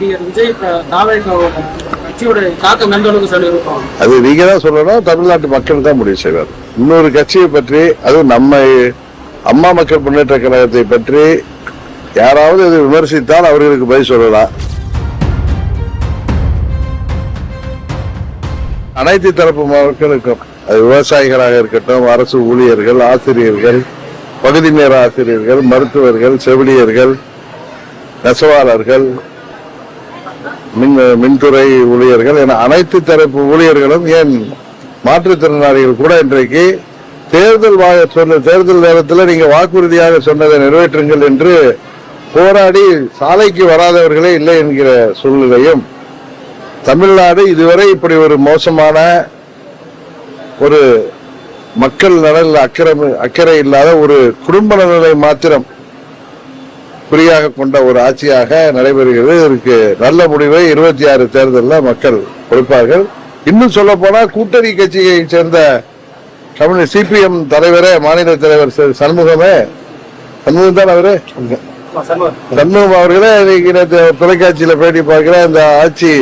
நடிகர் விஜய் கட்சியோட தாக்கம் எந்த அளவுக்கு சொல்லியிருக்கோம் அது நீங்க தான் சொல்லணும் தமிழ்நாட்டு மக்கள் தான் முடிவு செய்வார். இன்னொரு கட்சியை பற்றி அதுவும் நம்ம அம்மா மக்கள் முன்னேற்ற கழகத்தை பற்றி யாராவது இதை விமர்சித்தால் அவர்களுக்கு பதில் சொல்லலாம். அனைத்து தரப்பு மக்களுக்கும் அது விவசாயிகளாக இருக்கட்டும் அரசு ஊழியர்கள் ஆசிரியர்கள் பகுதி நேர ஆசிரியர்கள் மருத்துவர்கள் செவிலியர்கள் நெசவாளர்கள் மின் மின்துறை ஊழியர்கள் என அனைத்து தரப்பு ஊழியர்களும் ஏன் மாற்றுத்திறனாளிகள் கூட இன்றைக்கு தேர்தல் சொன்ன தேர்தல் நேரத்தில் நீங்க வாக்குறுதியாக சொன்னதை நிறைவேற்றுங்கள் என்று போராடி சாலைக்கு வராதவர்களே இல்லை என்கிற சூழ்நிலையும் தமிழ்நாடு இதுவரை இப்படி ஒரு மோசமான ஒரு மக்கள் நலனில் அக்கறை அக்கறை இல்லாத ஒரு குடும்ப நலனை மாத்திரம் குறியாக கொண்ட ஒரு ஆட்சியாக நடைபெறுகிறது. இதற்கு நல்ல முடிவை இருபத்தி ஆறு தேர்தலில் மக்கள் கொடுப்பார்கள். இன்னும் சொல்ல போனா கூட்டணி கட்சியை சேர்ந்த கம்யூனிஸ்ட் சிபிஎம் தலைவரே மாநில தலைவர் சண்முகமே. சண்முகம் தான் அவரு? சண்முகம். அவர்களே இன்னைக்கு தொலைக்காட்சியில பேட்டி பார்க்கிற இந்த ஆட்சி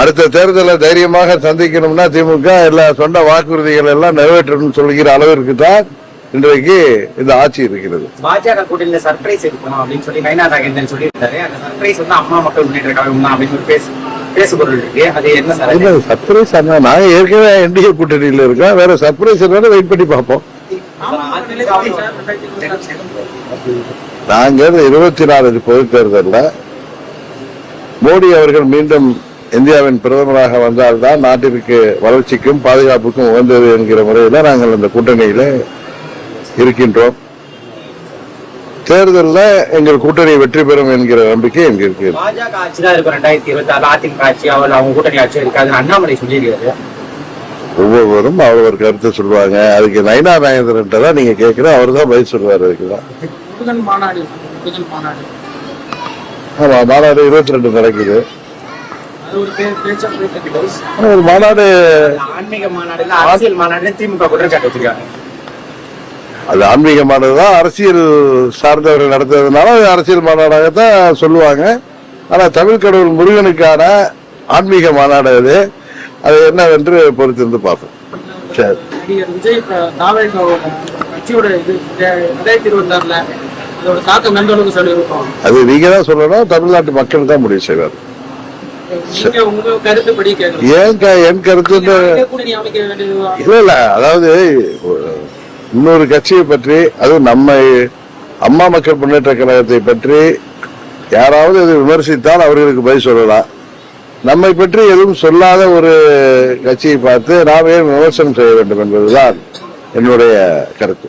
அடுத்த தேர்தலை தைரியமாக சந்திக்கணும்னா திமுக எல்லா சொன்ன வாக்குறுதிகள் எல்லாம் நிறைவேற்றணும்னு சொல்கிற அளவிற்கு தான் இன்றைக்கு இந்த ஆட்சி இருக்கிறது. பாஜக கூட்டணியில சர்ப்ரைஸ் இருக்கணும் அப்படின்னு சொல்லி நயனா நாகேந்திரன் சொல்லியிருந்தாரு. அந்த சர்ப்ரைஸ் வந்து அம்மா மக்கள் முன்னேற்ற கழகம் அப்படின்னு ஒரு பேசு? சர்ப்ரைஸ் நாங்க ஏற்கனவே என்டிஏ கூட்டணியில இருக்கோம். வேற சர்ப்ரைஸ் என்னன்னு வெயிட் பண்ணி பார்ப்போம். நாங்க இருபத்தி நாலு பொது தேர்தலில் மோடி அவர்கள் மீண்டும் இந்தியாவின் பிரதமராக வந்தால்தான் நாட்டிற்கு வளர்ச்சிக்கும் பாதுகாப்புக்கும் உகந்தது என்கிற முறையில் நாங்கள் அந்த கூட்டணியில இருக்கின்றோம். தேர்தலில் எங்கள் கூட்டணி வெற்றி பெறும் என்கிற நம்பிக்கை எங்களுக்கு இருக்கிறது பாஜக ஆட்சி தான் இருக்கும். ரெண்டாயிரத்தி இருபத்தி ஆறு அதிமுக ஆட்சி அவர் அவங்க கூட்டணி ஆட்சி இருக்காதுன்னு அண்ணாமலை சொல்லியிருக்காரு. ஒவ்வொருவரும் அவர் கருத்து சொல்லுவாங்க அதுக்கு நயனா நாகேந்திரன் தான் நீங்க கேட்கிற அவர் தான் பதில் சொல்லுவார் அதுக்குதான் மாநாடு மாநாடு. ஆமா மாநாடு இருபத்தி ரெண்டு நடக்குது ஒரு இருக்கு. ஒரு மாநாடு ஆன்மீக மாநாடுல அரசியல் மாநாடுல திமுக குற்றச்சாட்டு வச்சிருக்காங்க. அது ஆன்மீக மாநாடு தான் அரசியல் சார்ந்தவர்கள் நடத்துறதுனால அது அரசியல் மாநாடாகத்தான் சொல்லுவாங்க. ஆனா தமிழ் கடவுள் முருகனுக்கான ஆன்மீக மாநாடு அது. அது என்னவென்று பொறுத்திருந்து பார்ப்போம். சரி. அது நீங்க தான் சொல்லணும். தமிழ்நாட்டு மக்கள் தான் முடிவு செய்வார். ஏன் க- என் வேண்டியது இல்ல இல்ல. அதாவது இன்னொரு கட்சியை பற்றி அதுவும் நம்ம அம்மா மக்கள் முன்னேற்ற கழகத்தை பற்றி யாராவது அதை விமர்சித்தால் அவர்களுக்கு பதில் சொல்லலாம். நம்மை பற்றி எதுவும் சொல்லாத ஒரு கட்சியை பார்த்து நாம் ஏன் விமர்சனம் செய்ய வேண்டும் என்பதுதான் என்னுடைய கருத்து.